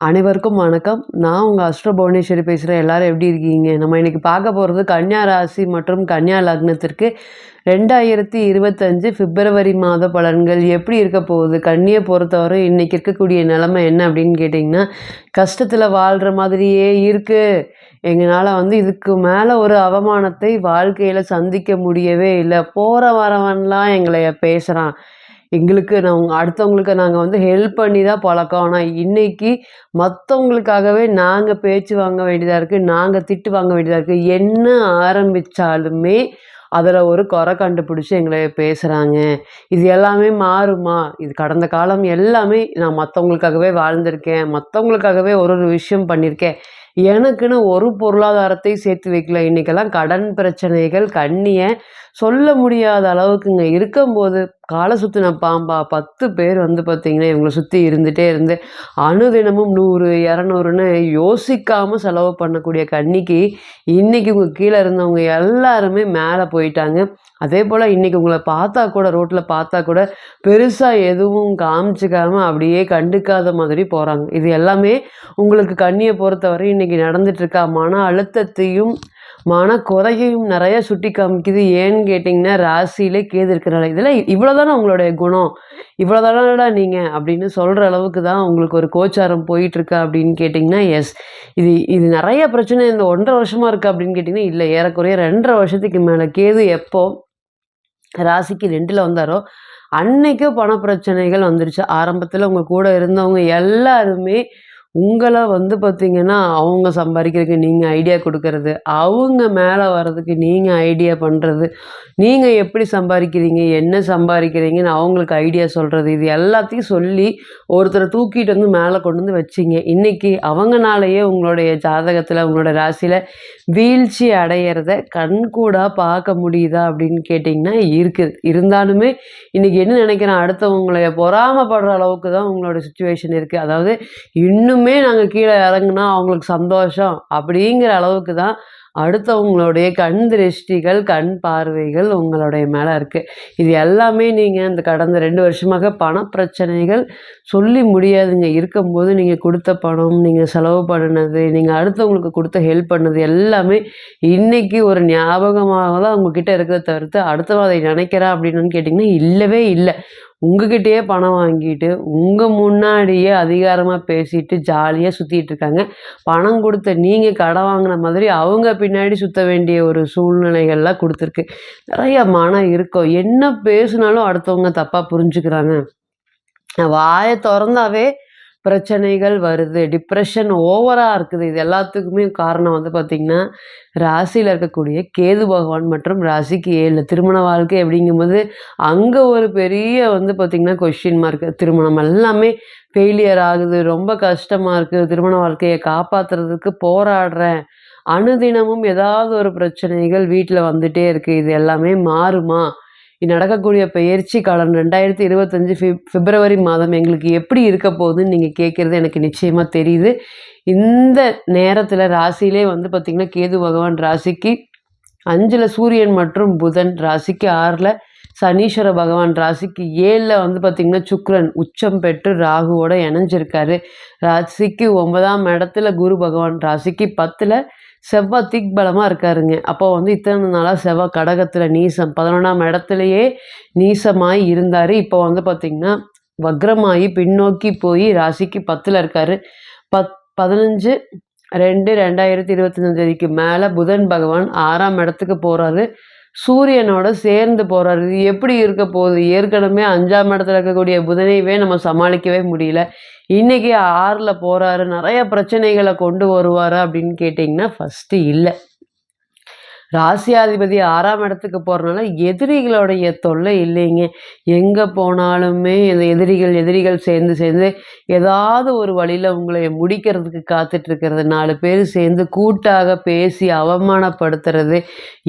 அனைவருக்கும் வணக்கம். நான் உங்கள் அஷ்ட புவனேஸ்வரி பேசுகிறேன் எல்லாரும் எப்படி இருக்கீங்க? நம்ம இன்றைக்கி பார்க்க போகிறது கன்னியா ராசி மற்றும் கன்னியா லக்னத்திற்கு. ரெண்டாயிரத்தி இருபத்தஞ்சு பிப்ரவரி மாத பலன்கள் எப்படி இருக்க போகுது? கன்னியை பொறுத்தவரை இன்றைக்கி இருக்கக்கூடிய நிலமை என்ன அப்படின்னு கேட்டிங்கன்னா கஷ்டத்தில் வாழ்கிற மாதிரியே இருக்குது எங்களால் வந்து இதுக்கு மேலே ஒரு அவமானத்தை வாழ்க்கையில் சந்திக்க முடியவே இல்லை. போகிற வரவன்லாம் எங்களை பேசுகிறான் எங்களுக்கு நாங்கள் அடுத்தவங்களுக்கு நாங்கள் வந்து ஹெல்ப் பண்ணி தான் பழக்கம். ஆனால் இன்றைக்கி மற்றவங்களுக்காகவே நாங்கள் பேச்சு வாங்க வேண்டியதாக இருக்குது நாங்கள் திட்டு வாங்க வேண்டியதாக இருக்குது என்ன ஆரம்பித்தாலுமே அதில் ஒரு குறை கண்டுபிடிச்சி எங்களை பேசுகிறாங்க இது எல்லாமே மாறுமா? இது கடந்த காலம் எல்லாமே நான் மற்றவங்களுக்காகவே வாழ்ந்திருக்கேன் மற்றவங்களுக்காகவே ஒரு ஒரு விஷயம் பண்ணியிருக்கேன் எனக்குன்னு ஒரு பொருளாதாரத்தை சேர்த்து வைக்கல. இன்றைக்கெல்லாம் கடன் பிரச்சனைகள் கண்ணியை சொல்ல முடியாத அளவுக்குங்க. இருக்கும்போது காலை சுற்றின பாம்பா பத்து பேர் வந்து பார்த்திங்கன்னா இவங்களை சுற்றி இருந்துகிட்டே இருந்து அணுதினமும் நூறு இரநூறுன்னு யோசிக்காமல் செலவு பண்ணக்கூடிய கன்னிக்கு இன்றைக்கி உங்கள் கீழே இருந்தவங்க எல்லாருமே மேலே போயிட்டாங்க. அதே போல் இன்றைக்கி உங்களை பார்த்தா கூட ரோட்டில் பார்த்தா கூட பெருசாக எதுவும் காமிச்சிக்காமல் அப்படியே கண்டுக்காத மாதிரி போகிறாங்க இது எல்லாமே உங்களுக்கு கண்ணியை பொறுத்தவரை இன்றைக்கி நடந்துட்டுருக்கா மன அழுத்தத்தையும் மன குறையையும் நிறைய சுட்டி காமிக்குது. ஏன்னு கேட்டிங்கன்னா ராசியிலே கேது இருக்கிறனால. இதெல்லாம் இவ்வளோதானே உங்களுடைய குணம்? இவ்வளோதானடா நீங்கள் அப்படின்னு சொல்கிற அளவுக்கு தான் உங்களுக்கு ஒரு கோச்சாரம் போயிட்டுருக்கா அப்படின்னு கேட்டிங்கன்னா எஸ் இது இது நிறைய பிரச்சனை இந்த ஒன்றரை வருஷமாக இருக்குது அப்படின்னு கேட்டிங்கன்னா இல்லை. ஏறக்குறைய ரெண்டரை வருஷத்துக்கு மேலே கேது எப்போ ராசிக்கு ரெண்டில் வந்தாரோ அன்னைக்கு பண பிரச்சனைகள் வந்துருச்சு. ஆரம்பத்தில் உங்கள் கூட இருந்தவங்க எல்லாருமே உங்களை வந்து பார்த்திங்கன்னா அவங்க சம்பாதிக்கிறதுக்கு நீங்கள் ஐடியா கொடுக்கறது அவங்க மேலே வர்றதுக்கு நீங்கள் ஐடியா பண்ணுறது நீங்கள் எப்படி சம்பாதிக்கிறீங்க என்ன சம்பாதிக்கிறீங்கன்னு அவங்களுக்கு ஐடியா சொல்கிறது இது எல்லாத்தையும் சொல்லி ஒருத்தரை தூக்கிட்டு வந்து மேலே கொண்டு வந்து வச்சிங்க. இன்றைக்கி அவங்கனாலேயே உங்களுடைய ஜாதகத்தில் உங்களோட ராசியில் வீழ்ச்சி அடையிறத கண்கூடாக பார்க்க முடியுதா அப்படின்னு கேட்டிங்கன்னா இருக்குது இருந்தாலுமே இன்றைக்கி என்ன நினைக்கிறேன் அடுத்தவங்களை பொறாமப்படுற அளவுக்கு தான் உங்களோட சுச்சுவேஷன் இருக்குது அதாவது இன்னும் நாங்கள் கீழே இறங்குனா அவங்களுக்கு சந்தோஷம் அப்படிங்கிற அளவுக்கு தான் அடுத்தவங்களுடைய கண் திருஷ்டிகள் கண் பார்வைகள் உங்களுடைய மேலே இருக்குது இது எல்லாமே நீங்கள் இந்த கடந்த ரெண்டு வருஷமாக பண பிரச்சனைகள் சொல்லி முடியாதுங்க. இருக்கும்போது நீங்கள் கொடுத்த பணம் நீங்கள் செலவு பண்ணினது நீங்கள் அடுத்தவங்களுக்கு கொடுத்த ஹெல்ப் பண்ணது எல்லாமே இன்றைக்கி ஒரு ஞாபகமாக தான் உங்ககிட்ட இருக்கிறத தவிர்த்து அடுத்தவன் அதை நினைக்கிறா அப்படின்னு கேட்டிங்கன்னா இல்லவே இல்லை. உங்ககிட்டயே பணம் வாங்கிட்டு உங்கள் முன்னாடியே அதிகாரமாக பேசிட்டு ஜாலியாக சுற்றிட்டு இருக்காங்க. பணம் கொடுத்த நீங்கள் கடன் வாங்கின மாதிரி அவங்க பின்னாடி சுற்ற வேண்டிய ஒரு சூழ்நிலைகள்லாம் கொடுத்துருக்கு. நிறைய மனம் இருக்கும் என்ன பேசுனாலும் அடுத்தவங்க தப்பாக புரிஞ்சுக்கிறாங்க. வாயை திறந்தாவே பிரச்சனைகள் வருது. டிப்ரெஷன் ஓவராக இருக்குது. இது எல்லாத்துக்குமே காரணம் வந்து பார்த்திங்கன்னா ராசியில் இருக்கக்கூடிய கேது பகவான் மற்றும் ராசிக்கு ஏழு. திருமண வாழ்க்கை அப்படிங்கும்போது அங்கே ஒரு பெரிய வந்து பார்த்திங்கன்னா கொஷின் மார்க் திருமணம் எல்லாமே ஃபெயிலியர் ஆகுது. ரொம்ப கஷ்டமாக இருக்குது திருமண வாழ்க்கையை காப்பாற்றுறதுக்கு போராடுறேன். அணுதினமும் ஏதாவது ஒரு பிரச்சனைகள் வீட்டில் வந்துகிட்டே இருக்குது இது எல்லாமே மாறுமா? நடக்கக்கூடிய பயிற்சி காலம் ரெண்டாயிரத்தி இருபத்தஞ்சி ஃபிப் பிப்ரவரி மாதம் எங்களுக்கு எப்படி இருக்க போகுதுன்னு நீங்கள் கேட்குறது எனக்கு நிச்சயமாக தெரியுது. இந்த நேரத்தில் ராசியிலே வந்து பார்த்திங்கன்னா கேது பகவான் ராசிக்கு அஞ்சில் சூரியன் மற்றும் புதன் ராசிக்கு ஆறில் சனீஸ்வர பகவான் ராசிக்கு ஏழில் வந்து பார்த்திங்கன்னா சுக்ரன் உச்சம் பெற்று ராகுவோட இணைஞ்சிருக்காரு. ராசிக்கு ஒன்பதாம் இடத்துல குரு பகவான் ராசிக்கு பத்தில் செவ்வாய் திக்பலமாக இருக்காருங்க. அப்போ வந்து இத்தனை நாளாக செவ்வாய் கடகத்தில் நீசம். பதினொன்றாம் இடத்துலையே நீசமாகி இருந்தார். இப்போ வந்து பார்த்திங்கன்னா வக்ரமாகி பின்னோக்கி போய் ராசிக்கு பத்தில் இருக்கார். பத் பதினஞ்சு ரெண்டு ரெண்டாயிரத்தி இருபத்தஞ்சாந்தேதிக்கு மேலே புதன் பகவான் ஆறாம் இடத்துக்கு போகிறாரு சூரியனோட சேர்ந்து போகிறாரு இது எப்படி இருக்க போகுது? ஏற்கனவே அஞ்சாம் இடத்துல இருக்கக்கூடிய புதனையவே நம்ம சமாளிக்கவே முடியல. இன்றைக்கி ஆறில் போகிறாரு நிறைய பிரச்சனைகளை கொண்டு வருவார் அப்படின்னு கேட்டிங்கன்னா ஃபஸ்ட்டு இல்லை. ராசியாதிபதி ஆறாம் இடத்துக்கு போகிறனால எதிரிகளுடைய தொல்லை இல்லைங்க. எங்கே போனாலுமே இந்த எதிரிகள் எதிரிகள் சேர்ந்து சேர்ந்து ஏதாவது ஒரு வழியில் உங்களை முடிக்கிறதுக்கு காத்துட்ருக்கிறது நாலு பேர் சேர்ந்து கூட்டாக பேசி அவமானப்படுத்துறது.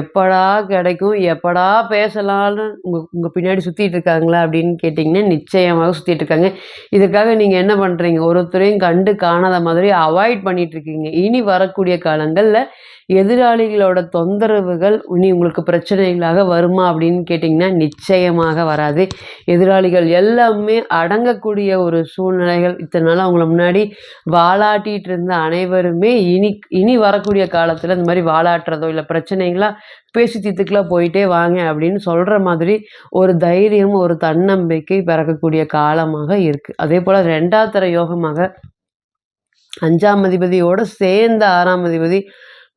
எப்படா கிடைக்கும் எப்படா பேசலாம்னு உங்கள் உங்கள் பின்னாடி சுற்றிட்டு இருக்காங்களா அப்படின்னு கேட்டிங்கன்னா நிச்சயமாக சுற்றிட்டு இருக்காங்க. இதுக்காக நீங்கள் என்ன பண்ணுறீங்க ஒருத்தரையும் கண்டு காணாத மாதிரி அவாய்ட் பண்ணிகிட்ருக்கீங்க இனி வரக்கூடிய காலங்களில் எதிராளிகளோட தொந்தரவுகள் இனி உங்களுக்கு பிரச்சனைகளாக வருமா அப்படின்னு கேட்டிங்கன்னா நிச்சயமாக வராது. எதிராளிகள் எல்லாமே அடங்கக்கூடிய ஒரு சூழ்நிலைகள். இத்தனை நாள் அவங்கள முன்னாடி வாலாட்டிகிட்டு இருந்த அனைவருமே இனி இனி வரக்கூடிய காலத்தில் இந்த மாதிரி வாலாட்டுறதோ இல்லை பிரச்சனைகளாக பேசி தீத்துக்கெல்லாம் போயிட்டே வாங்க அப்படின்னு சொல்கிற மாதிரி ஒரு தைரியம் ஒரு தன்னம்பிக்கை பிறக்கக்கூடிய காலமாக இருக்குது அதே போல் ரெண்டாவது தர யோகமாக அஞ்சாம் அதிபதியோடு சேர்ந்த ஆறாம் அதிபதி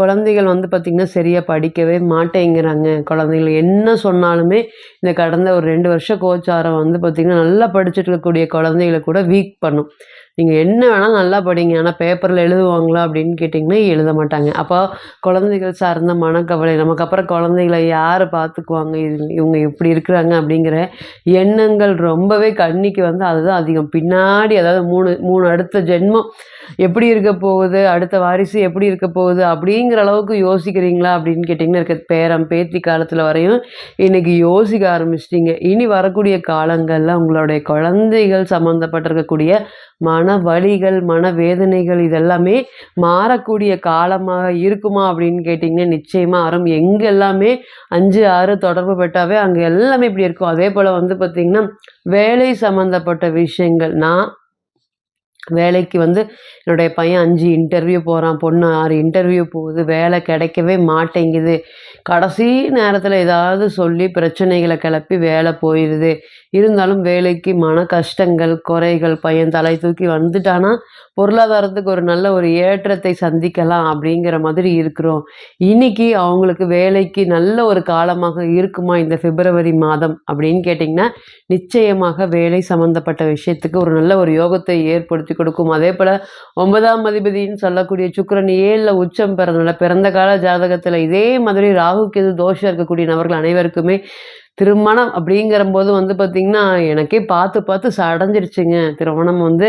குழந்தைகள் வந்து பார்த்திங்கன்னா சரியாக படிக்கவே மாட்டேங்கிறாங்க. குழந்தைகள் என்ன சொன்னாலுமே இந்த கடந்த ஒரு ரெண்டு வருஷம் கோச்சாரம் வந்து பார்த்திங்கன்னா நல்லா படிச்சுட்டு இருக்கக்கூடிய குழந்தைகளை கூட வீக் பண்ணும். நீங்கள் என்ன வேணால் நல்லா படிங்க. ஆனால் பேப்பரில் எழுதுவாங்களா அப்படின்னு கேட்டிங்கன்னா எழுத மாட்டாங்க. அப்போ குழந்தைகள் சார்ந்த மனக்கவலை நமக்கு அப்புறம் குழந்தைகளை யார் பார்த்துக்குவாங்க இவங்க எப்படி இருக்கிறாங்க அப்படிங்கிற எண்ணங்கள் ரொம்பவே கண்ணிக்கு வந்து அதுதான் அதிகம். பின்னாடி அதாவது மூணு மூணு அடுத்த ஜென்மம் எப்படி இருக்க போகுது? அடுத்த வாரிசு எப்படி இருக்க போகுது? அப்படிங்கிற அளவுக்கு யோசிக்கிறீங்களா அப்படின்னு கேட்டிங்கன்னா இருக்க பேரம் பேத்தி காலத்தில் வரையும் இன்றைக்கி யோசிக்க ஆரம்பிச்சிட்டிங்க. இனி வரக்கூடிய காலங்களில் உங்களுடைய குழந்தைகள் சம்மந்தப்பட்டிருக்கக்கூடிய மன வலிகள் மன வேதனைகள் இதெல்லாமே மாறக்கூடிய காலமாக இருக்குமா அப்படின்னு கேட்டிங்கன்னா நிச்சயமாக வரும். எங்கெல்லாமே அஞ்சு ஆறு தொடர்பு பட்டாவே அங்கே எல்லாமே இப்படி இருக்கும். அதே போல் வந்து பார்த்திங்கன்னா வேலை சம்மந்தப்பட்ட விஷயங்கள். நான் வேலைக்கு வந்து என்னுடைய பையன் அஞ்சு இன்டர்வியூ போகிறான் பொண்ணு ஆறு இன்டர்வியூ போகுது வேலை கிடைக்கவே மாட்டேங்குது. கடைசி நேரத்தில் ஏதாவது சொல்லி பிரச்சனைகளை கிளப்பி வேலை போயிடுது இருந்தாலும் வேலைக்கு மன கஷ்டங்கள் குறைகள் பையன் தலை தூக்கி வந்துட்டானா பொருளாதாரத்துக்கு ஒரு நல்ல ஒரு ஏற்றத்தை சந்திக்கலாம் அப்படிங்கிற மாதிரி இருக்கிறோம். இன்னைக்கு அவங்களுக்கு வேலைக்கு நல்ல ஒரு காலமாக இருக்குமா இந்த பிப்ரவரி மாதம் அப்படின்னு கேட்டிங்கன்னா நிச்சயமாக வேலை சம்மந்தப்பட்ட விஷயத்துக்கு ஒரு நல்ல ஒரு யோகத்தை ஏற்படுத்தி கொடுக்கும். அதே போல் ஒன்பதாம் அதிபதினு சொல்லக்கூடிய சுக்கரன் ஏழில் உச்சம் பிறந்தனால பிறந்த கால ஜாதகத்தில் இதே மாதிரி ராகுக்கு எது தோஷம் இருக்கக்கூடிய நபர்கள் அனைவருக்குமே திருமணம் அப்படிங்கிற போது வந்து பார்த்திங்கன்னா எனக்கே பார்த்து பார்த்து சடைஞ்சிருச்சுங்க. திருமணம் வந்து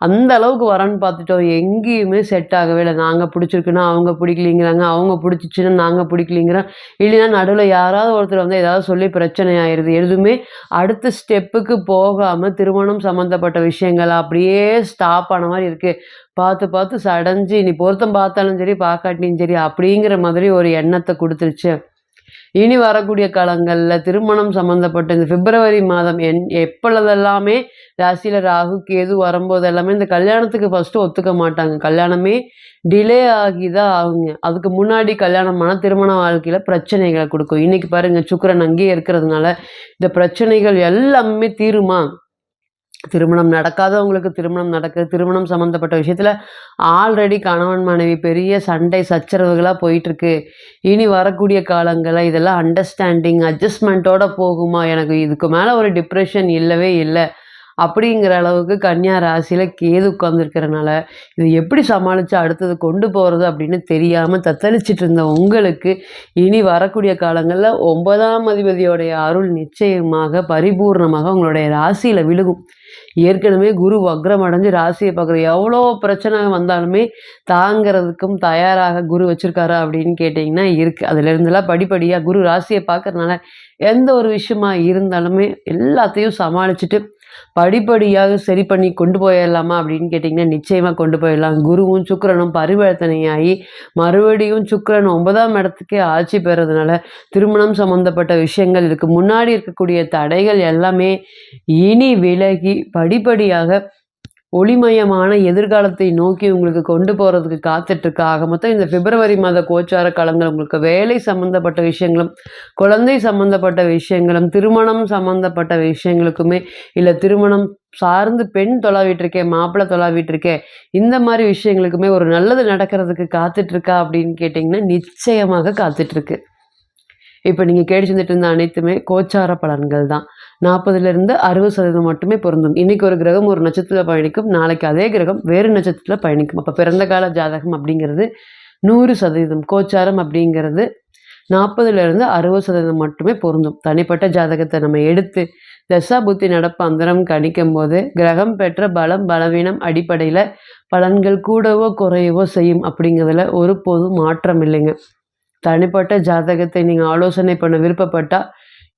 அந்த அளவுக்கு வரன்னு பார்த்துட்டோம் எங்கேயுமே செட் ஆகவே இல்லை. நாங்கள் பிடிச்சிருக்குன்னா அவங்க பிடிக்கலிங்கிறாங்க அவங்க பிடிச்சிச்சுன்னா நாங்கள் பிடிக்கலிங்கிறோம். இல்லைன்னா நடுவில் யாராவது ஒருத்தர் வந்து ஏதாவது சொல்லி பிரச்சனை ஆயிடுது எதுவுமே அடுத்த ஸ்டெப்புக்கு போகாமல் திருமணம் சம்மந்தப்பட்ட விஷயங்கள் அப்படியே ஸ்டாப் ஆன மாதிரி இருக்குது பார்த்து பார்த்து சடைஞ்சு நீ பொருத்தம் பார்த்தாலும் சரி பார்க்காட்டியும் சரி அப்படிங்கிற மாதிரி ஒரு எண்ணத்தை கொடுத்துருச்சு. இனி வரக்கூடிய காலங்களில் திருமணம் சம்மந்தப்பட்ட இந்த பிப்ரவரி மாதம் என் எப்பொழுதெல்லாமே ராசியில் ராகு கேது வரும்போது எல்லாமே இந்த கல்யாணத்துக்கு ஃபஸ்ட்டு ஒத்துக்க மாட்டாங்க. கல்யாணமே டிலே ஆகி தான் ஆகுங்க. அதுக்கு முன்னாடி கல்யாணமான திருமண வாழ்க்கையில் பிரச்சனைகளை கொடுக்கும். இன்றைக்கி பாருங்கள் சுக்கரன் அங்கேயே இருக்கிறதுனால இந்த பிரச்சனைகள் எல்லாமே தீருமா? திருமணம் நடக்காதவங்களுக்கு திருமணம் நடக்குது. திருமணம் சம்மந்தப்பட்ட விஷயத்தில் ஆல்ரெடி கணவன் மனைவி பெரிய சண்டை சச்சரவுகளாக போயிட்டுருக்கு. இனி வரக்கூடிய காலங்களில் இதெல்லாம் அண்டர்ஸ்டாண்டிங் அட்ஜஸ்ட்மெண்ட்டோட போகுமா? எனக்கு இதுக்கு மேலே ஒரு டிப்ரெஷன் இல்லவே இல்லை. அப்படிங்கிற அளவுக்கு கன்னியா ராசியில் கேது உட்காந்துருக்கிறனால இது எப்படி சமாளித்து அடுத்தது கொண்டு போகிறது அப்படின்னு தெரியாமல் தத்தளிச்சிட்டு இருந்த உங்களுக்கு இனி வரக்கூடிய காலங்களில் ஒன்பதாம் அதிபதியோடைய அருள் நிச்சயமாக பரிபூர்ணமாக உங்களுடைய ராசியில் விழுகும். ஏற்கனவே குரு வக்ரம் அடைஞ்சு ராசியை பார்க்குறது எவ்வளோ பிரச்சனை வந்தாலுமே தாங்கிறதுக்கும் தயாராக குரு வச்சுருக்காரா அப்படின்னு கேட்டிங்கன்னா இருக்குது அதுலேருந்துலாம் படிப்படியாக குரு ராசியை பார்க்குறதுனால எந்த ஒரு விஷயமா இருந்தாலுமே எல்லாத்தையும் சமாளிச்சுட்டு படிப்படியாக சரி பண்ணி கொண்டு போயிடலாமா அப்படின்னு கேட்டிங்கன்னா நிச்சயமாக கொண்டு போயிடலாம். குருவும் சுக்கரனும் பரிவர்த்தனையாகி மறுபடியும் சுக்கரன் ஒன்பதாம் இடத்துக்கே ஆட்சி பெறதுனால திருமணம் சம்மந்தப்பட்ட விஷயங்கள் இதுக்கு முன்னாடி இருக்கக்கூடிய தடைகள் எல்லாமே இனி விலகி படிப்படியாக ஒளிமயமான எதிர்காலத்தை நோக்கி உங்களுக்கு கொண்டு போகிறதுக்கு காத்துட்ருக்கு. ஆக மொத்தம் இந்த பிப்ரவரி மாத கோச்சார காலங்கள் உங்களுக்கு வேலை சம்மந்தப்பட்ட விஷயங்களும் குழந்தை சம்மந்தப்பட்ட விஷயங்களும் திருமணம் சம்மந்தப்பட்ட விஷயங்களுக்குமே இல்லை திருமணம் சார்ந்து பெண் தொலாவிட்டுருக்கேன் மாப்பிள்ளை தொலாவிட்டுருக்கேன் இந்த மாதிரி விஷயங்களுக்குமே ஒரு நல்லது நடக்கிறதுக்கு காத்துட்ருக்கா அப்படின்னு கேட்டிங்கன்னா நிச்சயமாக காத்துட்ருக்கு. இப்போ நீங்கள் கேட்டு செஞ்சுட்டு இருந்த அனைத்துமே கோச்சார பலன்கள் தான். நாற்பதுலேருந்து அறுபது சதவீதம் மட்டுமே பொருந்தும். இன்றைக்கி ஒரு கிரகம் ஒரு நட்சத்திரத்தில் பயணிக்கும் நாளைக்கு அதே கிரகம் வேறு நட்சத்திரத்தில் பயணிக்கும். அப்போ பிறந்த கால ஜாதகம் அப்படிங்கிறது நூறு சதவீதம் கோச்சாரம் அப்படிங்கிறது நாற்பதுலேருந்து அறுபது சதவீதம் மட்டுமே பொருந்தும். தனிப்பட்ட ஜாதகத்தை நம்ம எடுத்து தசா புத்தி நடப்பு அந்தரம் கணிக்கும் போது கிரகம் பெற்ற பலம் பலவீனம் அடிப்படையில் பலன்கள் கூடவோ குறையவோ செய்யும் அப்படிங்கிறதுல பொது மாற்றம் இல்லைங்க. தனிப்பட்ட ஜாதகத்தை நீங்கள் ஆலோசனை பண்ண விருப்பப்பட்டால்